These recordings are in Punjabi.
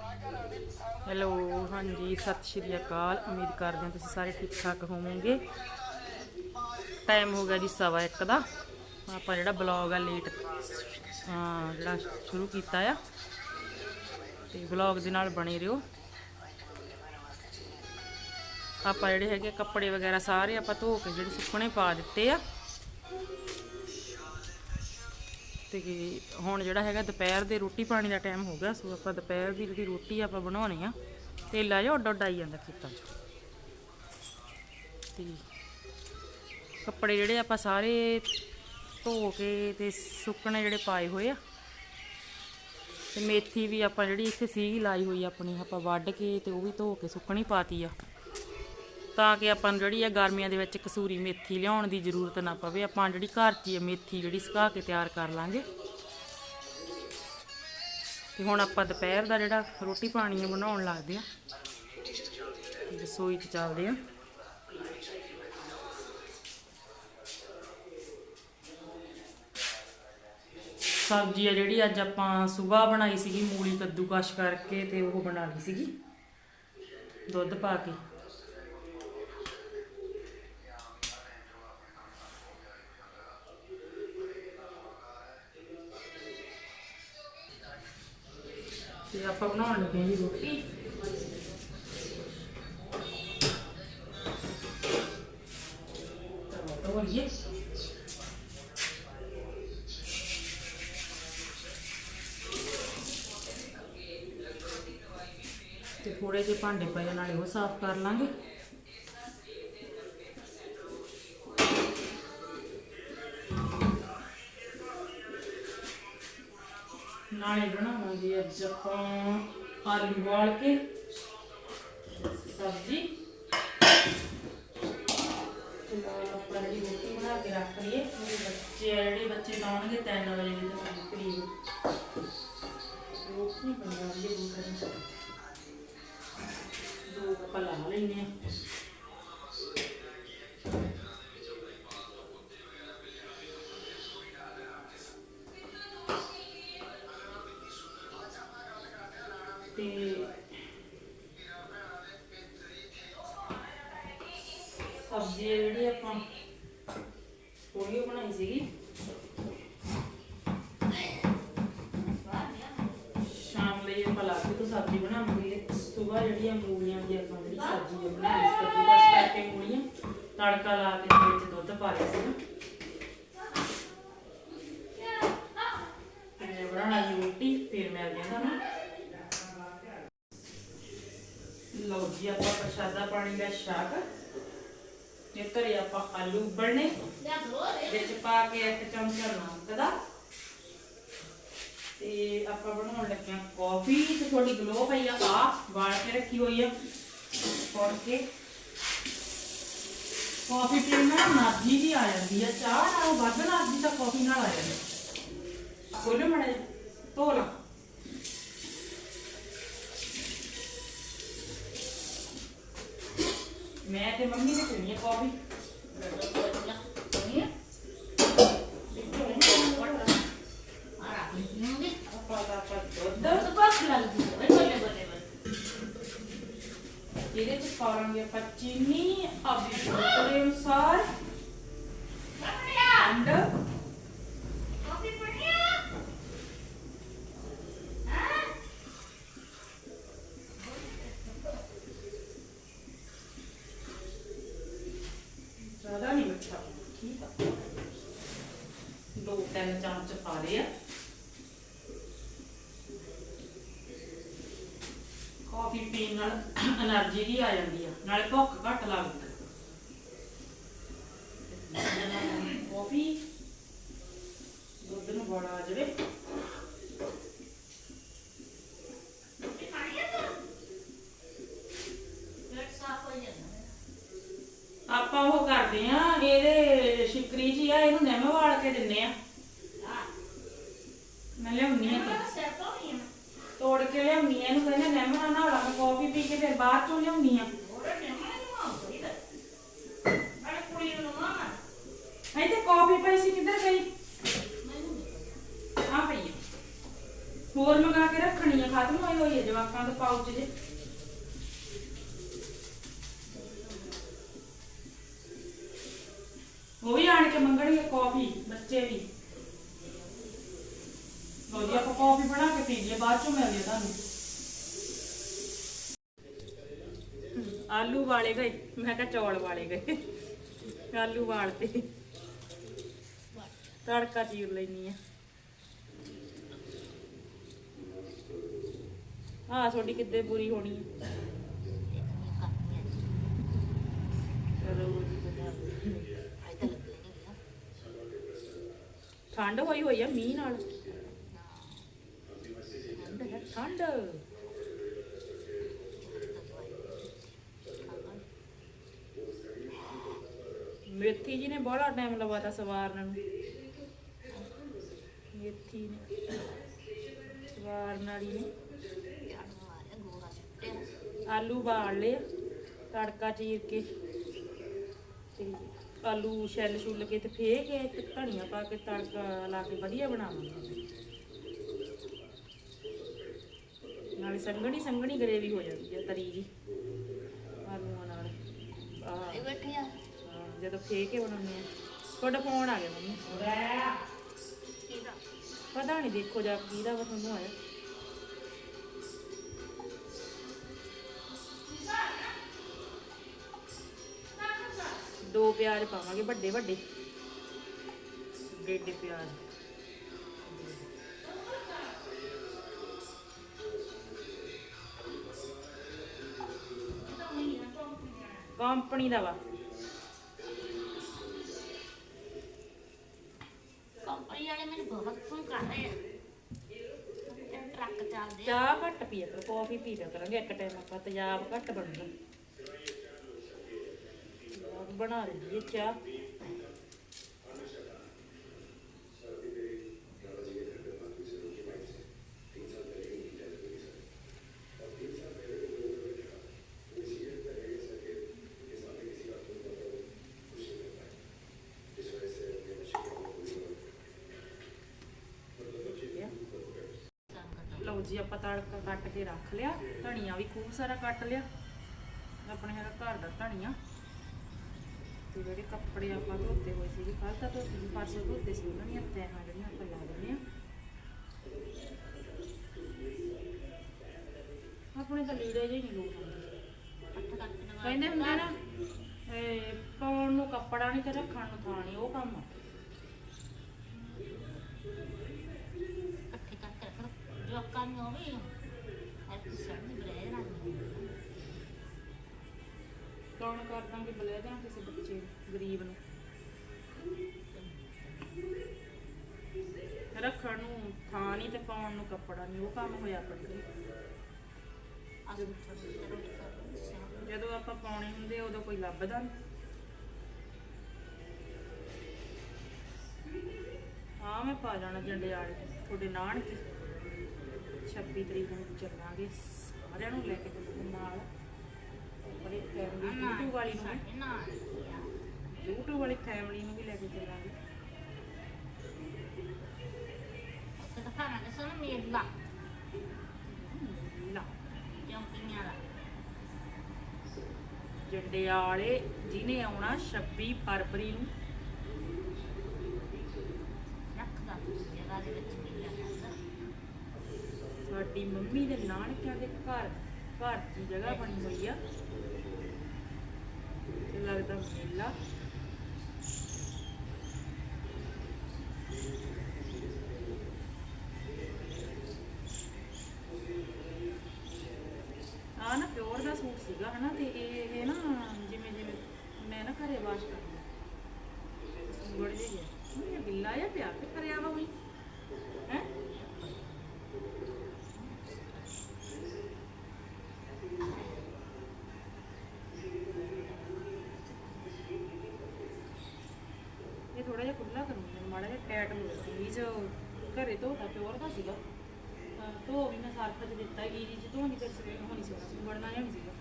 ਹੈਲੋ ਹਾਂਜੀ, ਸਤਿ ਸ਼੍ਰੀ ਅਕਾਲ। ਉਮੀਦ ਕਰਦੇ ਹਾਂ ਤੁਸੀਂ ਸਾਰੇ ਠੀਕ ਠਾਕ ਹੋਵੋਗੇ। ਟਾਈਮ ਹੋ ਗਿਆ ਜੀ ਸਵਾ ਇੱਕ ਦਾ। ਆਪਾਂ ਜਿਹੜਾ ਬਲੌਗ ਆ ਲੇਟ ਹਾਂ, ਜਿਹੜਾ ਸ਼ੁਰੂ ਕੀਤਾ ਆ, ਤੇ ਬਲੌਗ ਦੇ ਨਾਲ ਬਣੇ ਰਹੋ। ਆਪਾਂ ਜਿਹੜੇ ਹੈਗੇ ਕੱਪੜੇ ਵਗੈਰਾ ਸਾਰੇ ਆਪਾਂ ਧੋ ਕੇ ਜਿਹੜੇ ਸੁੱਕਣੇ ਪਾ ਦਿੱਤੇ ਆ। ਤੇ ਹੁਣ ਜਿਹੜਾ ਹੈਗਾ ਦੁਪਹਿਰ ਦੇ ਰੋਟੀ ਪਾਣੀ ਦਾ ਟਾਈਮ ਹੋ ਗਿਆ, ਸੋ ਆਪਾਂ ਦੁਪਹਿਰ ਦੀ ਜਿਹੜੀ ਰੋਟੀ ਆਪਾਂ ਬਣਾਉਣੀ ਆ ਤੇਲਾ ਜਿਹਾ ਉੱਡ ਉੱਡ ਆਈ ਜਾਂਦਾ ਖੇਤਾਂ 'ਚ। ਤੇ ਕੱਪੜੇ ਜਿਹੜੇ ਆਪਾਂ ਸਾਰੇ ਧੋ ਕੇ ਤੇ ਸੁੱਕਣੇ ਜਿਹੜੇ ਪਾਏ ਹੋਏ ਆ, ਤੇ ਮੇਥੀ ਵੀ ਆਪਾਂ ਜਿਹੜੀ ਇੱਥੇ ਸੀਗੀ ਲਾਈ ਹੋਈ ਆਪਣੀ, ਆਪਾਂ ਵੱਢ ਕੇ ਤੇ ਉਹ ਵੀ ਧੋ ਕੇ ਸੁੱਕਣੀ ਪਾਤੀ ਆ। ਤਾਂ ਕਿ ਆਪਾਂ ਨੂੰ ਜਿਹੜੀ ਆ ਗਰਮੀਆਂ ਦੇ ਵਿੱਚ ਕਸੂਰੀ ਮੇਥੀ ਲਿਆਉਣ ਦੀ ਜ਼ਰੂਰਤ ਨਾ ਪਵੇ, ਆਪਾਂ ਜਿਹੜੀ ਘਰ 'ਚ ਹੀ ਆ ਮੇਥੀ ਜਿਹੜੀ ਸੁਕਾ ਕੇ ਤਿਆਰ ਕਰ ਲਾਂਗੇ। ਤੇ ਹੁਣ ਆਪਾਂ ਦੁਪਹਿਰ ਦਾ ਜਿਹੜਾ ਰੋਟੀ ਪਾਣੀ ਆ ਬਣਾਉਣ ਲੱਗਦੇ ਆ। ਰਸੋਈ 'ਚ ਚੱਲਦੇ ਆ। ਸਬਜ਼ੀ ਆ ਜਿਹੜੀ ਅੱਜ ਆਪਾਂ ਸਵੇਰ ਬਣਾਈ ਸੀਗੀ, ਮੂਲੀ ਕੱਦੂਕਸ਼ ਕਰਕੇ ਤੇ ਉਹ ਬਣਾ ਲਈ ਸੀਗੀ। ਦੁੱਧ ਪਾ ਕੇ। ਆਪਾਂ ਬਣਾਉਣ ਲੱਗੇ ਜੀ ਰੋਟੀ। ਤਾਂ ਇਹ ਤੇ ਥੋੜੇ ਜਿਹੇ ਭਾਂਡੇ ਪਏ ਨਾਲੇ ਉਹ ਸਾਫ਼ ਕਰ ਲਾਂਗੇ। ਆਲੂ ਵਾਲ ਕੇ ਤੇ ਸਬਜ਼ੀ ਹੈ ਜਿਹੜੀ ਆਪਾਂ ਪੋਲੀਓ ਬਣਾਈ ਸੀਗੀ। ਸ਼ਾਮ ਲਈ ਆਪਾਂ ਲਾ ਕੇ ਤੋਂ ਸਬਜ਼ੀ ਬਣਾਵਾਂਗੇ। ਸਵੇਰ ਜਿਹੜੀ ਆ ਮੂਲੀਆਂ ਦੀ ਆਪਾਂ ਜਿਹੜੀ ਸਬਜ਼ੀ ਬਣਾਈ ਸੀ ਕੱਦੂ ਕਸ ਕਰਕੇ ਮੂਲੀਆਂ ਤੜਕਾ ਲਾ ਕੇ ਤੇ ਵਿੱਚ ਦੁੱਧ ਪਾ ਲਿਆ ਸੀ ਤੇ ਮੈਂ ਬਣਾਉਣਾ ਜੀ ਰੋਟੀ ਫਿਰ ਮੈਂ ਕਹਿੰਦਾ ਨਾ ਲਓ ਜੀ ਆਪਾਂ ਪ੍ਰਸ਼ਾਦਾ ਪਾਣੀ ਦਾ ਸ਼ਾਕ ਤੇ ਧਰੇ ਆਪਾਂ ਆਲੂ ਉਬਲਣੇ ਵਿੱਚ ਪਾ ਕੇ ਇੱਕ ਚਮਚਾ ਨਮਕ ਦਾ ਤੇ ਆਪਾਂ ਬਣਾਉਣ ਲੱਗੇ ਆ ਕਾਫੀ ਤੇ ਥੋੜੀ ਗਲੋ ਪਈ ਆ ਆ ਵਾਲ ਕੇ ਰੱਖੀ ਹੋਈ ਆ ਫੋੜ ਕੇ ਕਾਫੀ ਪੀਣ ਨਾਲ ਨਾਜੀ ਜੀ ਆ ਜਾਂਦੀ ਆ ਚਾਹ ਨਾਲੋਂ ਵੱਧ ਨਾਜੀ ਤਾਂ ਕਾਫੀ ਨਾਲ ਆ ਜਾਂਦੀ ਖੋਲੋ ਮੜੇ ਧੋ ਲਾ ਮੈਂ ਤੇ ਮੰਮੀ ਨੇ ਪੀਣੀ ਆ ਕਾਫੀ ਆਪਾਂ ਦਾ ਆਪਾਂ ਦੁੱਧ ਇਹਦੇ ਚ ਪਾਵਾਂਗੇ ਆਪਾਂ ਚੀਨੀ ਆਪਣੀ ਸ਼ਰਤ ਦੇ ਅਨੁਸਾਰ ਖੰਡ ਜ਼ਿਆਦਾ ਨਹੀਂ ਮਿੱਠਾ। ਠੀਕ ਆ। ਦੋ ਤਿੰਨ ਚਮਚ ਪਾ ਲਏ ਆ। ਕਾਫੀ ਪੀਣ ਨਾਲ એનર્ਜੀ ਵੀ ਆ ਜਾਂਦੀ ਆ ਨਾਲੇ ਭੁੱਖ ਘੱਟ ਲੱਗਦੀ ਕਾਫੀ ਦੁੱਧ ਨੂੰ ਬੜਾ ਆ ਜਾਵੇ ਆਪਾਂ ਉਹ ਕਰਦੇ ਆ ਇਹਦੇ ਸ਼ਿਕਰੀ ਜੀ ਆ ਇਹਨੂੰ ਨਿੰਮ ਕੇ ਦਿੰਨੇ ਆ। ਮੈਂ ਲਿਆਉਣੀ ਆ ਤੋੜ ਕੇ ਲਿਆਉਣੀ ਆ। ਇਹਨੂੰ ਕਹਿੰਦੇ ਨਿੰਮ ਨਾਲ ਨਹਾਉਣਾ, ਮੈਂ ਕਾਫੀ ਪੀ ਕੇ ਫਿਰ ਬਾਅਦ ਚੋਂ ਲਿਆਉਣੀ ਆ। ਇੱਥੇ ਕਾਫੀ ਪਈ ਸੀ, ਕਿੱਧਰ ਗਈ? ਆ ਪਈ ਆ। ਹੋਰ ਮੰਗਾ ਕੇ ਰੱਖਣੀ ਆ, ਖਤਮ ਹੋਈ ਹੋਈ ਹੈ ਜਵਾਕਾਂ ਦੇ ਪਾਉਚ ਜੇ। ਉਹ ਵੀ ਆਣ ਕੇ ਮੰਗਣਗੇ ਕਾਫੀ ਬੱਚੇ ਵੀ। ਲੋ ਜੀ ਆਪਾਂ ਕਾਫੀ ਬਣਾ ਕੇ ਪੀ ਲਈਏ, ਬਾਅਦ ਚੋਂ ਮਿਲਦੇ ਆ ਤੁਹਾਨੂੰ। ਆਲੂ ਵਾਲੇ ਗਏ। ਮੈਂ ਕਿਹਾ ਚੌਲ ਵਾਲੇ ਗਏ। ਆਲੂ ਵਾਲ ਤੜਕਾ ਚੀਰ ਲੈਣੀ ਆ। ਹਾਂ ਤੁਹਾਡੀ ਕਿੱਦੇ ਪੂਰੀ ਹੋਣੀ ਹੈ ਠੰਡ ਹੋਈ ਹੋਈ ਆ ਮੀਂਹ ਨਾਲ। ਠੰਡ ਮੇਥੀ ਜੀ ਨੇ ਬੜਾ ਟਾਈਮ ਲਵਾਤਾ ਸਵਾਰਨ ਨੂੰ। ਮੇਥੀ ਨੇ ਸਵਾਰਨ ਵਾਲੀ ਨੇ ਆਲੂ ਬਾਲ ਲਏ ਤੜਕਾ ਚੀਰ ਕੇ। ਤੇ ਆਲੂ ਛਿੱਲ ਛੁੱਲ ਕੇ ਤੇ ਫੇਰ ਕੇ ਤੇ ਧਨੀਆ ਪਾ ਕੇ ਤੜਕਾ ਲਾ ਕੇ ਵਧੀਆ ਬਣਾਵਾਂਗੇ। ਨਾਲੇ ਸੰਘਣੀ ਸੰਘਣੀ ਗਰੇਵੀ ਹੋ ਜਾਂਦੀ ਹੈ ਤਰੀ ਜੀ ਆਲੂਆਂ ਨਾਲ। ਆਹ। ਹਾਂ, ਜਦੋਂ ਫੇ ਕੇ ਬਣਾਉਂਦੇ ਆ। ਤੁਹਾਡਾ ਫੋਨ ਆ ਗਿਆ ਮੰਮੀ। ਪਤਾ ਨਹੀਂ ਦੇਖੋ ਜਾ ਕਿਹਦਾ ਵਾ ਤੁਹਾਨੂੰ ਆਇਆ। ਦੋ ਪਿਆਜ਼ ਪਾਵਾਂਗੇ ਵੱਡੇ ਵੱਡੇ ਡੇਡੇ ਪਿਆਜ਼। ਕੰਪਨੀ ਦਾ ਵਾ। ਕੰਪਨੀ ਵਾਲੇ ਮੈਨੂੰ ਬਹੁਤ ਫੋਨ ਕਰ ਰਹੇ ਆ। ਇਹ ਟਰੱਕ ਚੱਲਦੇ ਆ। ਚਾਹ ਘੱਟ ਪੀਆ ਕਰੋ ਕਾਫੀ ਪੀ ਲਿਆ ਕਰਾਂਗੇ ਇੱਕ ਟਾਈਮ ਆਪਾਂ ਤੇਜ਼ਾਬ ਘੱਟ ਬਣਦਾ। ਬਣਾ ਲਈਏ ਚਾਹ ਠੀਕ ਹੈ ਲਓ ਜੀ ਆਪਾਂ ਤੜਕਾ ਕੱਟ ਕੇ ਰੱਖ ਲਿਆ, ਧਨੀਆ ਵੀ ਖੂਬ ਸਾਰਾ ਕੱਟ ਲਿਆ। ਆਪਣੇ ਹੈਗਾ ਘਰ ਦਾ ਧਨੀਆ। ਤੇ ਜਿਹੜੇ ਕੱਪੜੇ ਆਪਾਂ ਧੋਤੇ ਹੋਏ ਸੀ ਕੱਲ ਤਾਂ ਧੋਤੇ ਸੀ, ਪਰਸੋਂ ਧੋਤੇ ਸੀ, ਉਹਨਾਂ ਦੀਆਂ ਤੈਹਾਂ ਜਿਹੜੀਆਂ ਆਪਾਂ ਲਾ ਦਿੰਦੇ ਆ ਆਪਣੇ ਤਾਂ ਲੀੜੇ ਜਿਹੇ ਨਹੀਂ ਲੋਟ ਆਉਂਦੇ। ਕਹਿੰਦੇ ਹੁੰਦੇ ਨਾ, ਇਹ ਪਾਉਣ ਨੂੰ ਕੱਪੜਾ ਨਹੀਂ ਤੇ ਰੱਖਣ ਨੂੰ ਥਾਂ ਨਹੀਂ, ਉਹ ਕੰਮ ਆ। ਜਵਾਕਾਂ ਨੂੰ ਉਹ ਵੀ ਐਪੀ ਸੜ ਦੀ ਬਰੇ ਰਾਣੀ ਕੌਣ ਕਰ ਦਾਂਗੇ ਬਲੇਦਾਂ ਕਿਸੇ ਬੱਚੇ ਗਰੀਬ ਨੂੰ ਰੱਖਣ ਨੂੰ ਥਾਂ ਨਹੀਂ ਤੇ ਪਾਉਣ ਨੂੰ ਕੱਪੜਾ ਨਹੀਂ ਉਹ ਕੰਮ ਹੋਇਆ ਪੜਦੇ ਅਸਲ ਛੋਟੀ ਰੋਟੀ ਕਰ ਜਦੋਂ ਆਪਾਂ ਪਾਉਣੇ ਹੁੰਦੇ ਆ, ਉਦੋਂ ਕੋਈ ਲੱਭਦਾ ਨਹੀਂ ਹਾਂ ਮੈਂ ਪਾ ਜਾਣਾ ਜੰਡਿਆਲੇ ਤੁਹਾਡੇ ਨਾਨਕੇ 26 ਤਰੀਕ ਨੂੰ ਚੱਲਾਂਗੇ ਸਾਰਿਆਂ ਨੂੰ ਲੈ ਕੇ ਚੱਲਾਂਗੇ ਨਾਲ। ਬੜੇ ਫੈਮਿਲੀ YouTube ਵਾਲੀ ਨੂੰ ਵੀ। YouTube ਵਾਲੀ ਫੈਮਿਲੀ ਨੂੰ ਵੀ ਲੈ ਕੇ ਚੱਲਾਂਗੇ। ਉੱਥੇ ਤਾਂ ਖਾਣਾ ਦੇ ਸੋਨ ਮੇਲਾ। ਲਾ ਚੌਂਕੀਆਂ ਦਾ? ਜੰਡਿਆਲੇ ਜਿਹਨੇ ਆਉਣਾ 26 ਫਰਵਰੀ ਨੂੰ ਰੱਖਦਾ ਜਗ੍ਹਾ ਦੇ ਵਿੱਚ ਮੇਲਾ ਕਰਦਾ ਸਾਡੀ ਮੰਮੀ ਦੇ ਨਾਨਕਿਆਂ ਦੇ ਘਰ ਘਰ ਦੀ ਜਗ੍ਹਾ ਬਣੀ ਹੋਈ ਆ। ਤੇ ਲੱਗਦਾ ਮੇਲਾ ਆ ਨਾ ਪਿਓਰ ਦਾ ਸੂਟ ਸੀਗਾ ਹਨਾ ਤੇ ਇਹ ਇਹ ਨਾ ਜਿਵੇਂ ਜਿਵੇਂ ਮੈਂ ਨਾ ਘਰੇ ਵਾਸ਼ ਕਰਦੀ ਸੁੰਗੜ ਜਿਹੀ ਹੈ ਹੁਣ ਇਹ ਗਿੱਲਾ ਜਿਹਾ ਪਿਆ ਕਿ ਕਰਿਆ ਵਾ ਹੋਈ ਹੈ ਇਹ ਥੋੜਾ ਜਿਹਾ ਖੁੱਲਾ ਕਰੂੰਗੀ ਹੋ ਗਿਆ ਕਮੀਜ਼ ਘਰੇ ਧੋਤਾ ਪਿਓਰ ਦਾ ਸੀਗਾ। ਤਾਂ ਧੋ ਵੀ ਮੈਂ ਸਰਫ ਚ ਦਿੱਤਾ ਗੀ ਜੀ ਧੋਣੀ ਤੇ ਸਵੇਰ ਨੂੰ ਹੋਣੀ ਸੀ ਸੁੰਗੜਨਾ ਜਿਹਾ ਨਹੀਂ ਸੀਗਾ।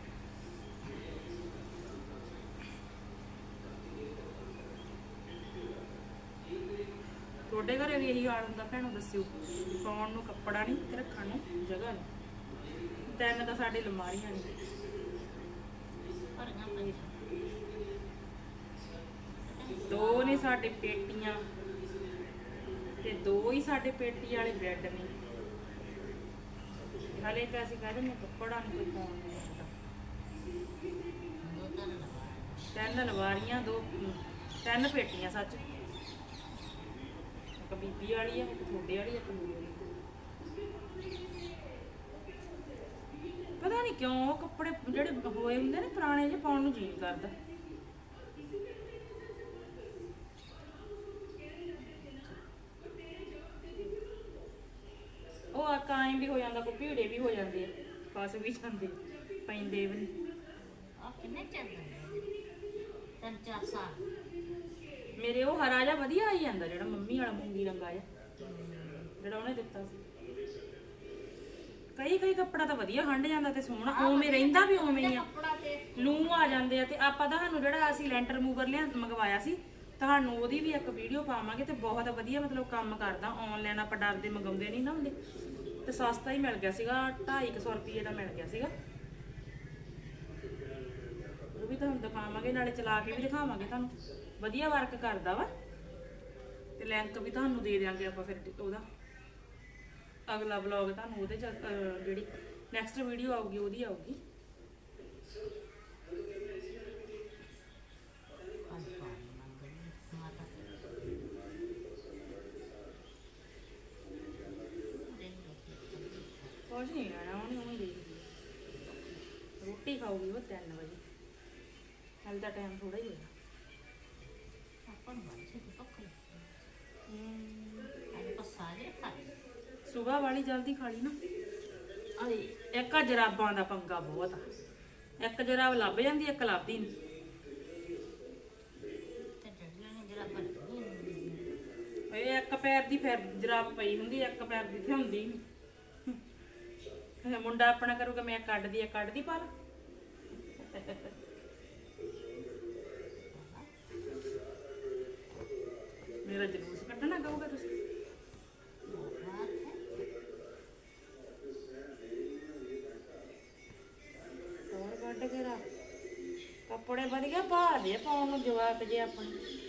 ਤੁਹਾਡੇ ਘਰੇ ਵੀ ਇਹੀ ਹਾਲ ਹੁੰਦਾ ਭੈਣੋ ਦੱਸਿਓ। ਪਾਉਣ ਨੂੰ ਕੱਪੜਾ ਨਹੀਂ ਤੇ ਰੱਖਣ ਨੂੰ ਜਗ੍ਹਾ ਨਹੀਂ। ਤਿੰਨ ਤਾਂ ਸਾਡੇ ਅਲਮਾਰੀਆਂ ਨੇ। ਭਰੀਆਂ ਪਈਆਂ। ਦੋ ਨੇ ਸਾਡੇ ਪੇਟੀਆਂ। ਤੇ ਦੋ ਹੀ ਸਾਡੇ ਪੇਟੀ ਵਾਲੇ ਬੈੱਡ ਨੇ। ਹਲੇ ਤਾਂ ਅਸੀਂ ਕਹਿੰਦੇ ਨੇ ਕੱਪੜਾ ਨਹੀਂ ਕੋਈ ਪਾਉਣ ਨੂੰ ਤਿੰਨ ਲਵਾਰੀਆਂ ਦੋ ਤਿੰਨ ਪੇਟੀਆਂ ਸੱਚ। ਇੱਕ ਬੀਬੀ ਵਾਲੀ ਆ ਇੱਕ ਤੁਹਾਡੇ ਵਾਲੀ ਆ, ਇੱਕ ਮੇਰੀ ਵਾਲੀ। ਪਤਾ ਨਹੀਂ ਕਿਉਂ ਉਹ ਕੱਪੜੇ ਜਿਹੜੇ ਹੋਏ ਹੁੰਦੇ ਨੇ ਪੁਰਾਣੇ ਜੇ ਪਾਉਣ ਨੂੰ ਜੀ ਨਹੀਂ ਕਰਦਾ ਉਹ ਆ ਕਾਇਮ ਵੀ ਹੋ ਜਾਂਦਾ ਕੋ ਭੀੜੇ ਵੀ ਹੋ ਜਾਂਦੇ ਆ ਫਸ ਵੀ ਜਾਂਦੇ ਪੈਂਦੇ ਵੀ ਆ ਕਿੰਨੇ ਨੇ? ਤਿੰਨ ਚਾਰ ਸਾਲ। ਮੇਰੇ ਉਹ ਹਰਾ ਜਿਹਾ ਵਧੀਆ ਆਈ ਜਾਂਦਾ ਜਿਹੜਾ ਮੰਮੀ ਵਾਲਾ ਮੂੰਗੀ ਰੰਗਾ ਜਿਹਾ ਜਿਹੜਾ ਉਹਨੇ ਦਿੱਤਾ ਸੀ। ਕਈ ਕਈ ਕੱਪੜਾ ਤਾਂ ਵਧੀਆ ਹੰਡ ਜਾਂਦਾ ਤੇ ਸੋਹਣਾ ਉਵੇਂ ਰਹਿੰਦਾ ਵੀ ਉਵੇਂ ਹੀ ਆ। ਕੱਪੜਾ ਤੇ। ਆ ਜਾਂਦੇ ਆ ਤੇ ਆਪਾਂ ਤੁਹਾਨੂੰ ਜਿਹੜਾ ਅਸੀਂ ਲੈਂਟਰ ਰਿਮੂਵਰ ਲਿਆ ਮੰਗਵਾਇਆ ਸੀ ਤੁਹਾਨੂੰ ਉਹਦੀ ਵੀ ਇੱਕ ਵੀਡੀਓ ਪਾਵਾਂਗੇ ਤੇ ਬਹੁਤ ਵਧੀਆ ਮਤਲਬ ਕੰਮ ਕਰਦਾ ਆਨਲਾਈਨ ਆਪਾਂ ਡਰਦੇ ਮੰਗਾਉਂਦੇ ਨਹੀਂ ਨਾ ਹੁੰਦੇ। ਤੇ ਸਸਤਾ ਹੀ ਮਿਲ ਗਿਆ ਸੀਗਾ 250 ਰੁਪਏ ਦਾ ਮਿਲ ਗਿਆ ਸੀਗਾ। ਉਹ ਵੀ ਤੁਹਾਨੂੰ ਦਿਖਾਵਾਂਗੇ, ਨਾਲੇ ਚਲਾ ਕੇ ਵੀ ਦਿਖਾਵਾਂਗੇ ਤੁਹਾਨੂੰ। ਵਧੀਆ ਵਰਕ ਕਰਦਾ ਵਾ। ਤੇ ਲਿੰਕ ਵੀ ਤੁਹਾਨੂੰ ਦੇ ਦਿਆਂਗੇ ਆਪਾਂ ਫਿਰ ਉਹਦਾ। ਅਗਲਾ ਵਲੌਗ ਤੁਹਾਨੂੰ ਉਹਦੇ ਚ ਜਿਹੜੀ ਨੈਕਸਟ ਵੀਡੀਓ ਆਊਗੀ, ਉਹਦੀ ਆਊਗੀ ਅੱਜ ਪਾਣੀ ਮੰਗਦੀ ਮਾਤਾ ਦੇਖ ਲਓ ਕੁਝ ਨਹੀਂ ਲੈਣਾ ਉਹਨੇ ਉਹਨੂੰ ਦੇਖਦੀ ਆ। ਰੋਟੀ ਖਾਊਗੀ ਉਹ 3 ਵਜੇ। ਹਾਲੇ ਦਾ ਟਾਈਮ ਥੋੜਾ ਹੀ ਹੋਇਆ। ਆਪਾਂ ਨੂੰ ਭੁੱਖ ਲੱਗੀ। ਅੱਜ ਖਾ ਸਵੇਰ ਵਾਲੀ ਜਲਦੀ ਖਾ ਲਈ ਨਾ। ਆਏ ਇੱਕ ਆ ਜਰਾਬਾਂ ਦਾ ਪੰਗਾ ਬਹੁਤ ਆ। ਇੱਕ ਜਰਾਬ ਲੱਭ ਜਾਂਦੀ ਇੱਕ ਲੱਭਦੀ ਨਹੀਂ ਤੇ ਜਿਹੜੀਆਂ ਨੇ ਜਰਾ ਪਰ ਇਹ ਇੱਕ ਪੈਰ ਦੀ ਫਿਰ ਜਰਾਬ ਪਈ ਹੁੰਦੀ ਇੱਕ ਪੈਰ ਦੀ ਤੇ ਹੁੰਦੀ ਨਹੀਂ ਮੁੰਡਾ ਆਪਣਾ ਕਰੂਗਾ, ਮੈਂ ਕੱਢਦੀ ਆ, ਕੱਢਦੀ ਪਰ ਮੇਰਾ ਜਲੂਸ ਕੱਢਣਾ ਕਹੋਗੇ ਤੁਸੀਂ? ਬਾਤ ਹੋਰ ਕੱਢ ਕੇ ਰੱਖ? ਕੱਪੜੇ ਵਧੀਆ ਪਾ ਦੇ, ਪਾਉਣ ਨੂੰ ਜਵਾਕ ਜੇ ਆਪਣੇ।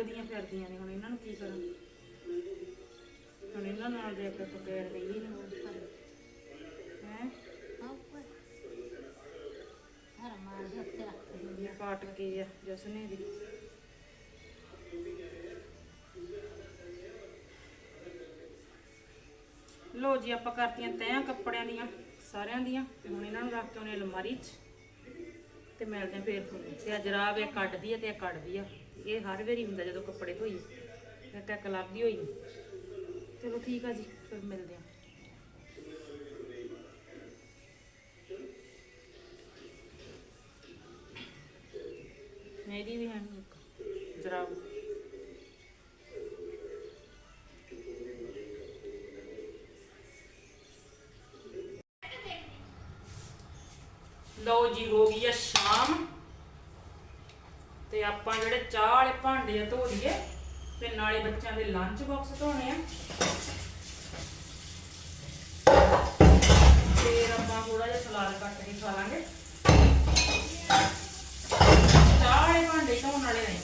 ਅਲੱਗ ਫਿਰਦੀਆਂ ਨੇ, ਹੁਣ ਇਹਨਾਂ ਨੂੰ ਕੀ ਕਰਾਂ? ਹੁਣ ਇਹਨਾਂ ਨਾਲ ਦੇ ਕੇ ਪਕੜ ਲਈ ਨਾ। ਹੈ? ਇਹ ਕਾਟ ਕੇ ਆ? ਜਸਨੇ ਦੀ। ਲੋ ਜੀ, ਆਪਾਂ ਕਰਤੀਆਂ ਤੈਆਂ ਕੱਪੜਿਆਂ ਦੀਆਂ, ਸਾਰਿਆਂ ਦੀਆਂ, ਤੇ ਹੁਣ ਇਹਨਾਂ ਨੂੰ ਰੱਖ ਕੇ ਉਹਨੇ ਅਲਮਾਰੀ 'ਚ। ਤੇ ਮਿਲਦੇ ਫੇਰ ਤੁਹਾਨੂੰ। ਤੇ ਆ ਜਰਾਬ ਇਹ ਕੱਢਦੀ ਆ ਤੇ ਇਹ ਕੱਢਦੀ ਆ। ਇਹ ਹਰ ਵਾਰੀ ਹੁੰਦਾ ਜਦੋਂ ਕੱਪੜੇ ਧੋਈ ਇਹ ਟੱਕ ਲੱਗਦੀ ਹੋਈ। ਚਲੋ ਠੀਕ ਆ ਜੀ, ਫਿਰ ਮਿਲਦੇ ਆ। ਮੇਰੀ ਵੀ ਹੈ ਇੱਕ ਭਾਂਡੇ ਆ ਧੋ ਲਈਏ ਤੇ ਨਾਲੇ ਬੱਚਿਆਂ ਦੇ ਲੰਚ ਬਾਕਸ ਧੋਣੇ ਆ। ਫੇਰ ਆਪਾਂ ਥੋੜਾ ਜਿਹਾ ਸਲਾਦ ਕੱਟ ਕੇ ਖਾ ਲਾਂਗੇ ਚਾਹ ਵਾਲੇ ਭਾਂਡੇ ਧੋਣ ਵਾਲੇ ਨੇ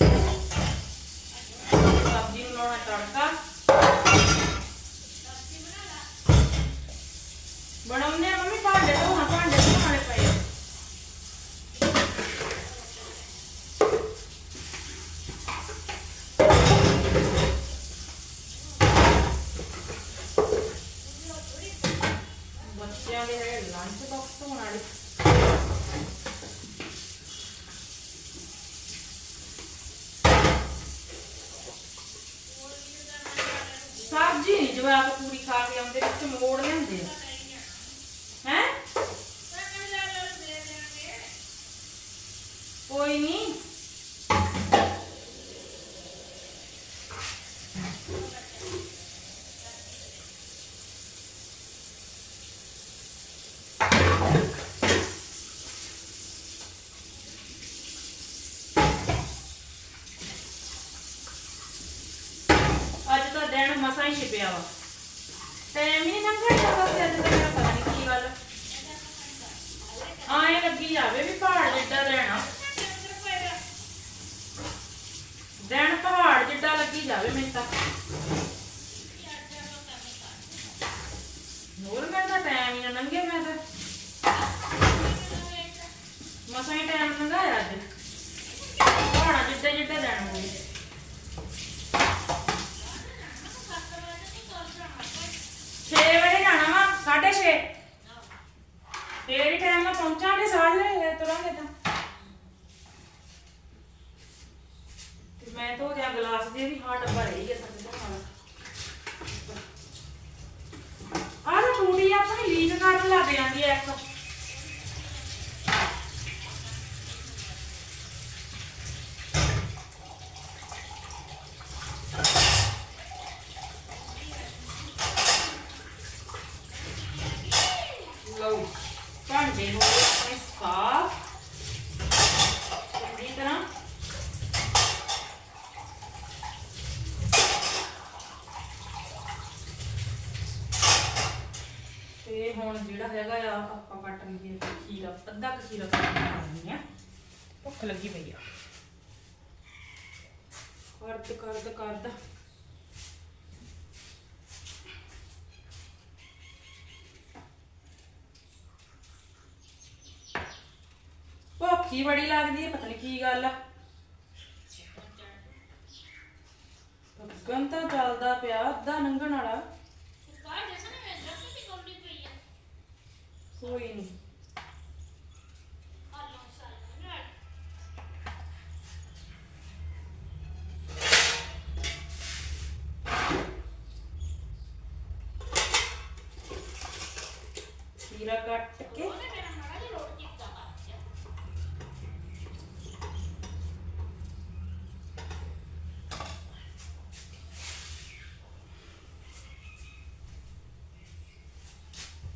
ਸਬਜ਼ੀ ਨੂੰ ਲਾਉਣਾ ਤੜਕਾ ਬਣਾਉਂਦੇ ਆ ਮੰਮੀ ਭਾਂਡੇ ਧੋਣਾ ਭਾਂਡੇ ਧੋਣ ਵਾਲੇ ਪਏ ਆ। ਬੱਚਿਆਂ ਦੇ ਹੈਗੇ ਲੰਚ ਬਾਕਸ ਧੋਣ ਵਾਲੇ ਸਬਜ਼ੀ ਨਹੀਂ ਜਵਾਕ ਪੂਰੀ ਖਾ ਕੇ ਆਉਂਦੇ ਵਿੱਚ ਮੋੜ ਲੈਂਦੇ ਹੈ ਕੋਈ ਨੀ ਦਿਨ ਮਸਾਂ ਹੀ ਛਿਪਿਆ ਵਾ ਟਾਈਮ ਹੀ ਨਹੀਂ ਲੰਘਿਆ ਜਾਂਦਾ ਤੇ ਅੱਜ ਤਾਂ ਮੇਰਾ ਪਤਾ ਨਹੀਂ ਕੀ ਗੱਲ ਆਏ ਲੱਗੀ ਜਾਵੇ ਵੀ ਪਹਾੜ ਜਿੱਡਾ ਦੇਣਾ ਦਿਨ ਪਹਾੜ ਜਿੱਡਾ ਲੱਗੀ ਜਾਵੇ ਮੈਨੂੰ ਤਾਂ ਹੋਰ ਮੈਂ ਤਾਂ ਟਾਈਮ ਹੀ ਨਾ ਲੰਘਿਆ ਮੈਂ ਤਾਂ ਮਸਾਂ ਹੀ ਟਾਈਮ ਲੰਘਾਇਆ ਅੱਜ ਪਹਾੜਾ ਜਿੱਡੇ ਜਿੱਡੇ ਦਿਨ ਹੋ ਗਏ ਛੇ ਵਜੇ ਜਾਣਾ ਵਾ 6:30 ਫੇਰ ਟਾਈਮ ਨਾਲ ਪਹੁੰਚਾਂਗੇ ਸਾਜਰੇ ਤੁਰਾਂਗੇ ਤਾਂ। ਤੇ ਮੈਂ ਧੋ ਦਿਆਂ ਗਲਾਸ ਦੇ ਵੀ ਹਾਂ ਡੱਬਾ ਰਹੀ ਗਿਆ ਸਾਡੇ ਤੋਂ ਨਾਲ ਆਹ ਟੂਟੀ ਆਪਣੀ ਲੀਕ ਕਰਨ ਲੱਗ ਜਾਂਦੀ ਐ ਇੱਕ ਲਓ ਭਾਂਡੇ ਹੋ ਗਏ ਆਪਣੇ ਸਾਫ਼ ਚੰਗੀ ਤਰ੍ਹਾਂ ਤੇ ਹੁਣ ਜਿਹੜਾ ਹੈਗਾ ਆ ਆਪਾਂ ਕੱਟ ਲਈਏ ਖੀਰਾ ਅੱਧਾ ਕੁ ਖੀਰਾ ਕੱਟ ਲੈਣੀ ਆ ਭੁੱਖ ਲੱਗੀ ਪਈ ਆ ਕਰਦ ਕਰਦ ਕਰਦ। ਭੁੱਖ ਬੜੀ ਲੱਗਦੀ ਹੈ ਪਤਾ ਨਹੀਂ ਕੀ ਗੱਲ ਆ। ਗੰਨ ਤਾਂ ਚੱਲਦਾ ਪਿਆ ਅੱਧਾ ਲੰਘਣ ਵਾਲਾ। ਕੋਈ ਨਹੀਂ ਖੀਰਾ ਕੱਟ ਕੇ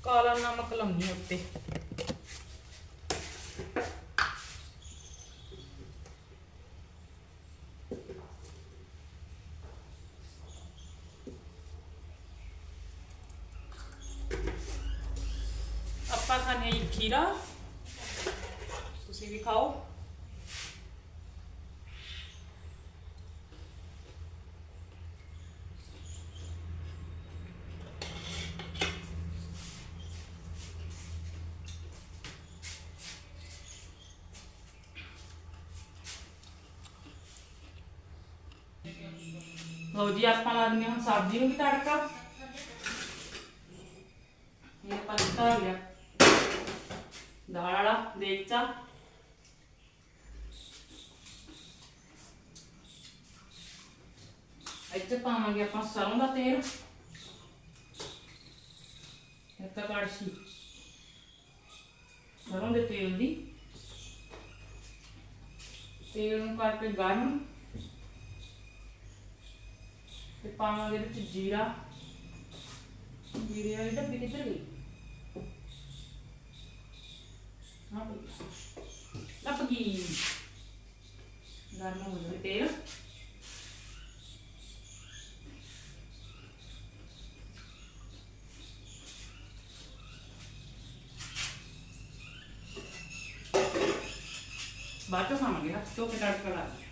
ਕਾਲਾ ਨਮਕ ਲਾਉਣੀ ਉੱਤੇ ਆਪਾਂ ਖਾਣੇ ਜੀ ਖੀਰਾ ਤੁਸੀਂ ਵੀ ਖਾਓ ਲਓ ਜੀ, ਆਪਾਂ ਲਾ ਦਿੰਦੇ ਹੁਣ ਸਬਜ਼ੀ ਨੂੰ ਵੀ ਤੜਕਾ। ਇਹ ਆਪਾਂ ਲਿਖਾ ਲਿਆ ਦਾਲ ਵਾਲਾ ਦੇਗਚਾ ਇੱਥੇ ਪਾਵਾਂਗੇ ਆਪਾਂ ਸਰੋਂ ਦਾ ਤੇਲ। ਇੱਕ ਕੜਛੀ ਸਰੋਂ ਦੇ ਤੇਲ ਦੀ। ਤੇਲ ਨੂੰ ਕਰਕੇ ਗਰਮ ਤੇ ਪਾਵਾਂਗੇ ਇਹਦੇ ਵਿੱਚ ਜੀਰਾ। ਜੀਰੇ ਵਾਲੀ ਡੱਬੀ ਕਿੱਧਰ ਗਈ? ਹਾਂ ਬਈ ਲੱਭ ਗਈ ਗਰਮ ਹੋ ਜਾਵੇ ਤੇਲ। ਬਾਅਦ ਚ ਖਾਵਾਂਗੇ ਹੱਥ ਧੋ ਕੇ ਤੜਕਾ ਲਾ ਦਿਆਂਗੇ।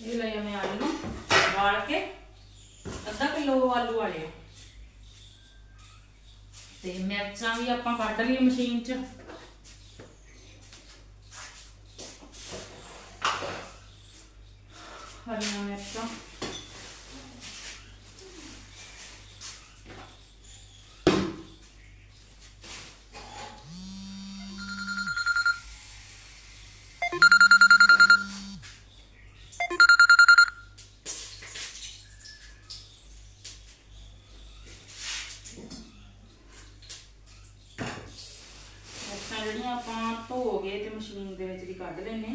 ਇਹ ਲੈ ਮੈਂ ਆਲੂ ਨੂੰ ਵਾਲ ਕੇ ਅੱਧਾ ਕਿਲੋ ਆਲੂ ਵਾਲੇ ਆ। ਤੇ ਵੀ ਆਪਾਂ ਕੱਢ ਲਈਏ ਮਸ਼ੀਨ 'ਚ ਹਰੀਆਂ ਮਿਰਚਾਂ ਮਿਰਚਾਂ ਜਿਹੜੀਆਂ ਆਪਾਂ ਧੋ ਕੇ ਤੇ ਮਸ਼ੀਨ ਦੇ ਵਿੱਚ ਦੀ ਕੱਢ ਲੈਨੇ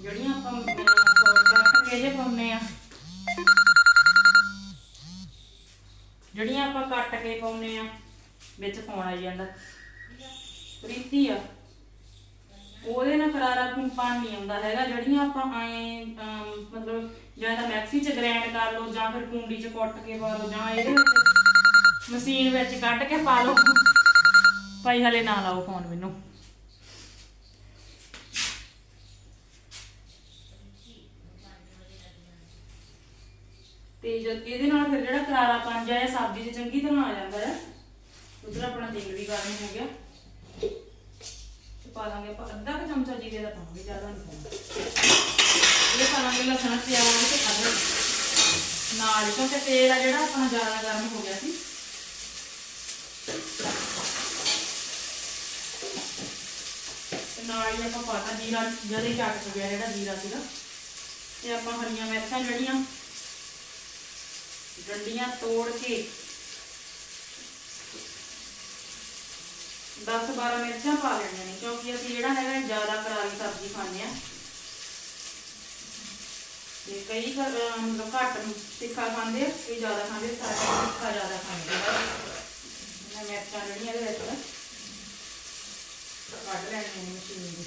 ਜਿਹੜੀਆਂ ਆਪਾਂ ਕੇ ਜੇ ਪਾਉਨੇ ਆ ਜਿਹੜੀਆਂ ਆਪਾਂ ਕੱਟ ਕੇ ਪਾਉਨੇ ਆ ਵਿੱਚ ਪਾਉਣਾ ਜਾਂਦਾ ਪ੍ਰੀਤੀ ਆ। ਉਹਦੇ ਨਾਲ ਕਰਾਰਾ ਪਾਣ ਨਹੀਂ ਆਉਂਦਾ ਹੈਗਾ। ਜਿਹੜੀਆਂ ਆਪਾਂ ਐ ਮਤਲਬ ਜਾਂ ਤਾਂ ਮੈਕਸੀ ਚ ਗ੍ਰੈਂਡ ਕਰ ਲਓ ਜਾਂ ਫਿਰ ਕੁੰਡੀ ਚ ਕੁੱਟ ਕੇ ਪਾ ਲਓ ਜਾਂ ਇਹਦੇ ਵਿੱਚ ਮਸ਼ੀਨ ਵਿੱਚ ਕੱਢ ਕੇ ਪਾ ਲਓ। ਭਾਈ ਹਲੇ ਨਾ ਲਾਓ ਫੋਨ ਮੈਨੂੰ। ਤੇ ਜਦ ਇਹਦੇ ਨਾਲ ਫਿਰ ਜਿਹੜਾ ਕਰਾਰਾ ਪੰਜ ਆ ਸਬਜ਼ੀ 'ਚ ਚੰਗੀ ਤਰ੍ਹਾਂ ਆ ਜਾਂਦਾ ਹੈ, ਉਧਰ ਆਪਣਾ ਤੇਲ ਵੀ ਗਰਮ ਹੋ ਗਿਆ। ਤੇ ਪਾ ਲਾਂਗੇ ਆਪਾਂ ਅੱਧਾ ਕੁ ਚਮਚਾ ਜੀਰੇ ਦਾ ਪਾਵਾਂਗੇ ਜ਼ਿਆਦਾ ਨਹੀਂ ਪਾਉਣਾ। ਇਹ ਪਾਵਾਂਗੇ ਲਸਣ ਪਿਆਜ਼ ਤੇ ਅਦਰਕ ਨਾਲ ਕਿਉਂਕਿ ਤੇਲ ਆ ਜਿਹੜਾ ਆਪਣਾ ਜ਼ਿਆਦਾ ਗਰਮ ਹੋ ਗਿਆ ਸੀ। ਨਾਲ ਹੀ ਆਪਾਂ ਪਾਤਾ ਜੀਰਾ ਜਦੇ ਚੱਟ ਗਿਆ ਜਿਹੜਾ ਜੀਰਾ ਸੀਗਾ। ਤੇ ਆਪਾਂ ਹਰੀਆਂ ਮਿਰਚਾਂ ਜਿਹੜੀਆਂ ਡੰਡੀਆਂ ਤੋੜ ਕੇ 10 12 ਮਿਰਚਾਂ ਪਾ ਲੈਣੀਆਂ ਨੇ ਕਿਉਂਕਿ ਅਸੀਂ ਜਿਹੜਾ ਹੈਗਾ ਜ਼ਿਆਦਾ ਕਰਾਰੀ ਸਬਜ਼ੀ ਖਾਂਦੇ ਆ ਤੇ ਕਈ ਘਰ, ਮਤਲਬ ਘੱਟ ਤਿੱਖਾ ਖਾਂਦੇ ਆ ਕਈ ਜ਼ਿਆਦਾ ਖਾਂਦੇ ਸਾਰੇ ਤਿੱਖਾ ਜ਼ਿਆਦਾ ਖਾਂਦੇ ਆ। ਮਿਰਚਾਂ ਜਿਹੜੀਆਂ ਇਹਦੇ ਵਿੱਚ। ਕੱਢ ਲੈਣੀਆਂ ਨੇ ਮਸ਼ੀਨ ਦੀ।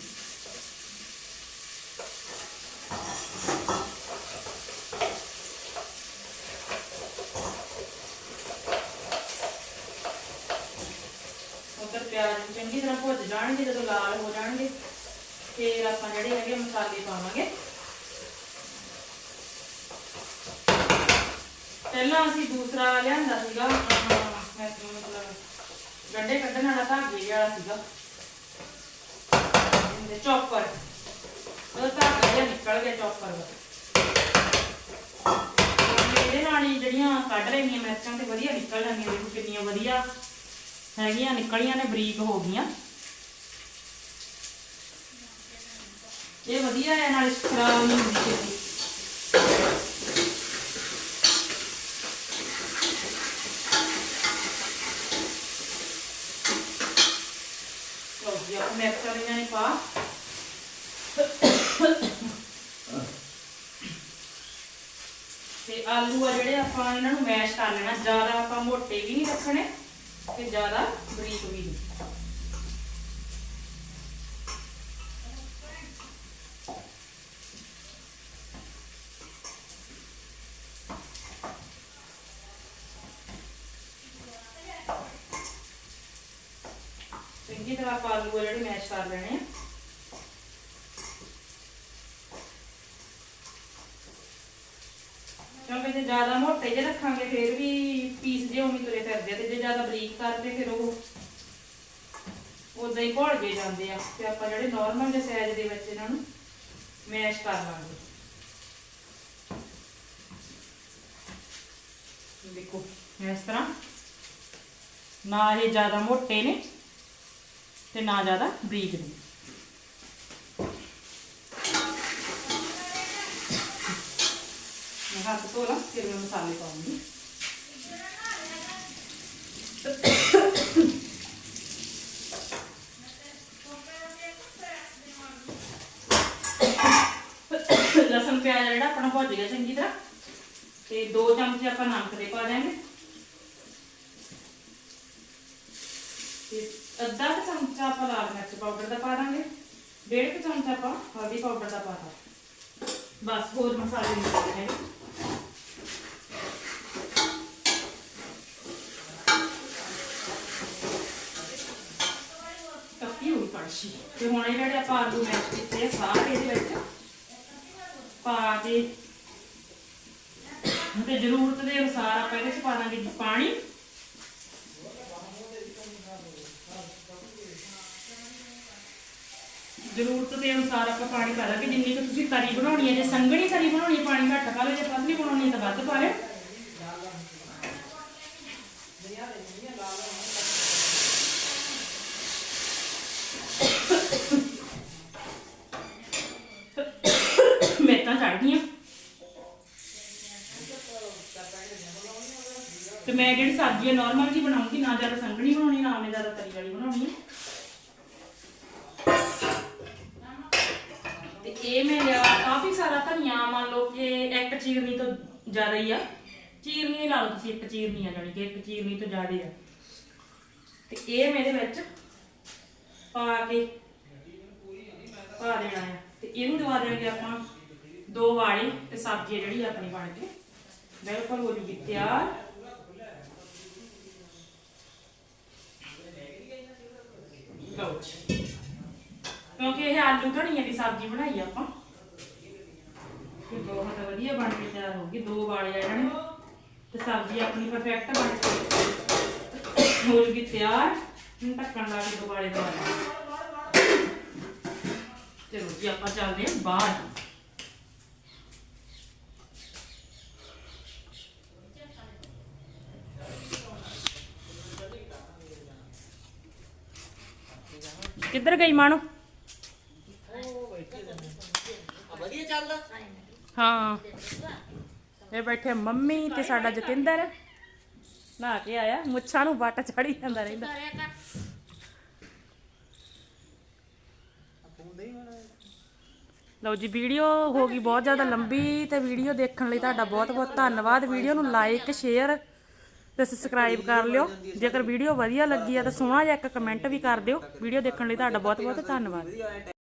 ਉਧਰ ਪਿਆਜ਼ ਚੰਗੀ ਤਰ੍ਹਾਂ ਭੁੱਜ ਜਾਣਗੇ, ਜਦੋਂ ਲਾਲ ਹੋ ਜਾਣਗੇ, ਫਿਰ ਆਪਾਂ ਜਿਹੜੇ ਹੈਗੇ ਮਸਾਲੇ ਪਾਵਾਂਗੇ। ਪਹਿਲਾਂ ਅਸੀਂ ਦੂਸਰਾ ਲਿਆਂਦਾ ਸੀਗਾ ਮਤਲਬ ਗੰਡੇ ਕੱਢਣ ਵਾਲਾ ਧਾਗੇ ਵਾਲਾ ਸੀਗਾ। ਇਹਦੇ ਚੌਪਰ। ਉਹ ਧਾਗਾ ਜਿਹਾ ਨਿਕਲ ਗਿਆ ਚੌਪਰ। ਇਹਦੇ ਨਾਲ ਹੀ ਜਿਹੜੀਆਂ ਕੱਢ ਲੈਣੀਆਂ ਮਿਰਚਾਂ ਤੇ ਵਧੀਆ ਨਿਕਲ ਜਾਂਦੀਆਂ। ਦੇਖੋ ਕਿੰਨੀਆਂ ਵਧੀਆ ਹੈਗੀਆਂ, ਨਿਕਲੀਆਂ ਨੇ, ਬਰੀਕ ਹੋ ਗਈਆਂ। ਇਹ ਵਧੀਆ ਹੈ, ਨਾਲ ਖਰਾਬ ਨਹੀਂ ਹੁੰਦੀ ਛੇਤੀ ਲਓ ਜੀ ਆਪਾਂ ਮਿਰਚਾਂ ਲਈਆਂ ਨੇ ਪਾ ਤੇ ਆਲੂ ਆ ਜਿਹੜੇ ਆਪਾਂ ਇਹਨਾਂ ਨੂੰ ਮੈਸ਼ ਕਰ ਲੈਣਾ, ਜ਼ਿਆਦਾ ਆਪਾਂ ਮੋਟੇ ਵੀ ਨਹੀਂ ਰੱਖਣੇ ਤੇ ਜ਼ਿਆਦਾ ਬਰੀਕ ਵੀ ਨਹੀਂ ਚੰਗੀ ਤਰ੍ਹਾਂ ਆਪਾਂ ਆਲੂ ਆ ਜਿਹੜੇ ਮੈਸ਼ ਕਰ ਲੈਣੇ ਆ ਕਿਉਂਕਿ ਜੇ ਜ਼ਿਆਦਾ ਮੋਟੇ ਜੇ ਰੱਖਾਂਗੇ ਫਿਰ ਵੀ ਪੀਸ ਜੇ ਉਵੇਂ ਤੁਰੇ ਫਿਰਦੇ ਆ ਤੇ ਜੇ ਜ਼ਿਆਦਾ ਬਰੀਕ ਕਰਦੇ ਫਿਰ ਉਹ ਉਦਾਂ ਹੀ ਘੁਲ ਜੇ ਜਾਂਦੇ ਆ ਤੇ ਆਪਾਂ ਜਿਹੜੇ ਨਾਰਮਲ ਜਿਹੇ ਸਾਈਜ਼ ਦੇ ਵਿੱਚ ਇਹਨਾਂ ਨੂੰ ਮੈਸ਼ ਕਰ ਲਾਂਗੇ। ਦੇਖੋ ਇਸ ਤਰ੍ਹਾਂ ਨਾ ਇਹ ਜ਼ਿਆਦਾ ਮੋਟੇ ਨੇ ਤੇ ਨਾ ਜ਼ਿਆਦਾ ਬਰੀਕ ਨੇ। ਮੈਂ ਹੱਥ ਧੋ ਲਾਂ, ਫਿਰ ਮੈਂ ਮਸਾਲੇ ਪਾਉਂਗੀ। ਲਸਣ ਪਿਆਜ਼ ਜਿਹੜਾ ਆਪਣਾ ਭੁੱਜ ਗਿਆ ਚੰਗੀ ਤਰ੍ਹਾਂ, ਤੇ 2 ਚਮਚੇ ਆਪਾਂ ਨਮਕ ਦੇ ਪਾ ਦਿਆਂਗੇ। ਤੇ ਅੱਧਾ ਕੁ ਚਮਚਾ ਆਪਾਂ ਲਾਲ ਮਿਰਚ ਪਾਊਡਰ ਦਾ ਪਾ ਦਾਂਗੇ ਡੇਢ ਕੁ ਚਮਚਾ ਆਪਾਂ ਹਲਦੀ ਪਾਊਡਰ ਦਾ ਪਾ ਦਾਂਗੇ ਬਸ ਹੋਰ ਮਸਾਲੇ ਨਹੀਂ ਪਾਉਣੇ। ਹੈਗੇ ਤੇ ਹੁਣ ਇਹ ਜਿਹੜੇ ਆਪਾਂ ਆਲੂ ਮੈਸ਼ ਕੀਤੇ ਸਾਰੇ ਇਹਦੇ ਵਿੱਚ, ਪਾ ਕੇ ਤੇ ਜ਼ਰੂਰਤ ਦੇ ਅਨੁਸਾਰ ਆਪਾਂ ਇਹਦੇ ਚ ਪਾ ਦਾਂਗੇ ਪਾਣੀ। ਜ਼ਰੂਰਤ ਦੇ ਅਨੁਸਾਰ ਆਪਾਂ ਪਾਣੀ ਪਾ ਲਾਂਗੇ ਜਿੰਨੀ ਕੁ ਤੁਸੀਂ ਤਰੀ ਬਣਾਉਣੀ ਹੈ, ਜੇ ਸੰਘਣੀ ਤਰੀ ਬਣਾਉਣੀ ਹੈ, ਪਾਣੀ ਘੱਟ ਪਾ ਲਓ, ਜੇ ਪਤਲੀ ਬਣਾਉਣੀ ਹੈ ਤਾਂ ਵੱਧ ਪਾ ਲਓ। ਮਿਰਚਾਂ ਗਈਆਂ ਤੇ ਮੈਂ ਜਿਹੜੀ ਸਬਜ਼ੀ ਹੈ ਨਾਰਮਲ ਜੀ ਬਣਾਉਂਗੀ, ਨਾ ਜ਼ਿਆਦਾ ਸੰਘਣੀ ਬਣਾਉਣੀ, ਨਾ ਮੈਂ ਜ਼ਿਆਦਾ ਤਰੀ ਵਾਲੀ ਬਣਾਉਣੀ। ਹੈ ਤੇ ਇਹ ਮੈਂ ਲਿਆ, ਕਾਫੀ ਸਾਰਾ ਧਨੀਆ ਮੰਨ ਲਓ ਕਿ ਚੀਰਨੀ ਤੋਂ ਜ਼ਿਆਦਾ ਹੀ ਆ। ਚੀਰਨੀ ਲਾ ਲਓ ਤੁਸੀਂ, ਇੱਕ ਚੀਰਨੀ ਆ ਜਾਣੀ ਕਿ ਇੱਕ ਚੀਰਨੀ ਤੋਂ ਜ਼ਿਆਦਾ ਆ। ਤੇ ਇਹ ਮੇਰੇ ਵਿੱਚ ਪਾ ਕੇ, ਪਾ ਦੇਣਾ ਹੈ ਤੇ ਇਹਨੂੰ ਦਵਾ ਦੇਣਗੇ ਆਪਾਂ। ਦੋ ਵਾਲੇ ਤੇ ਸਬਜ਼ੀ ਹੈ ਜਿਹੜੀ ਆਪਣੀ ਬਣ ਕੇ। ਬਿਲਕੁਲ ਹੋ ਜੂਗੀ ਤਿਆਰ। ਲਓ ਕਿਉਂਕਿ ਇਹ ਆਲੂ ਧਨੀਏ ਦੀ ਸਬਜ਼ੀ ਬਣਾਈ ਆਪਾਂ। ਤੇ ਬਹੁਤ ਵਧੀਆ ਬਣ ਕੇ ਤਿਆਰ ਹੋ ਗਈ, ਦੋ ਵਾਲੇ ਆ ਜਾਣੇ। ਤੇ ਸਬਜ਼ੀ ਆਪਣੀ ਪਰਫੈਕਟ ਬਣ ਕੇ ਹੋ ਗਈ ਤਿਆਰ। ਹੁਣ ਢੱਕਣ ਲਾ ਕੇ ਦੋ ਦਵਾ ਚਲੋ ਜੀ, ਆਪਾਂ ਚੱਲਦੇ ਹਾਂ ਬਾਹਰ। ਕਿੱਧਰ ਗਈ ਮਾਣੋ? ਵਧੀਆ ਚੱਲਦਾ ਹਾਂ। ਇਹ ਬੈਠੇ ਮੰਮੀ ਤੇ ਸਾਡਾ ਜਤਿੰਦਰ। ਨਾ ਕੇ ਆਇਆ। ਮੁੱਛਾਂ ਨੂੰ ਵੱਟ ਚੜੀ ਜਾਂਦਾ ਰਹਿੰਦਾ। ਲਓ ਜੀ, ਵੀਡੀਓ ਹੋ ਗਈ ਬਹੁਤ ਜ਼ਿਆਦਾ ਲੰਬੀ ਤੇ ਵੀਡੀਓ ਦੇਖਣ ਲਈ ਤੁਹਾਡਾ ਬਹੁਤ ਬਹੁਤ ਧੰਨਵਾਦ। ਵੀਡੀਓ ਨੂੰ ਲਾਈਕ ਸ਼ੇਅਰ ਤੇ ਸਬਸਕ੍ਰਾਈਬ ਕਰ ਲਿਓ। ਜੇਕਰ ਵੀਡੀਓ ਵਧੀਆ ਲੱਗੀ ਆ ਤਾਂ ਸੋਹਣਾ ਜਿਹਾ ਇੱਕ ਕਮੈਂਟ ਵੀ ਕਰ ਦਿਓ। ਵੀਡੀਓ ਦੇਖਣ ਲਈ ਤੁਹਾਡਾ ਬਹੁਤ ਬਹੁਤ ਧੰਨਵਾਦ।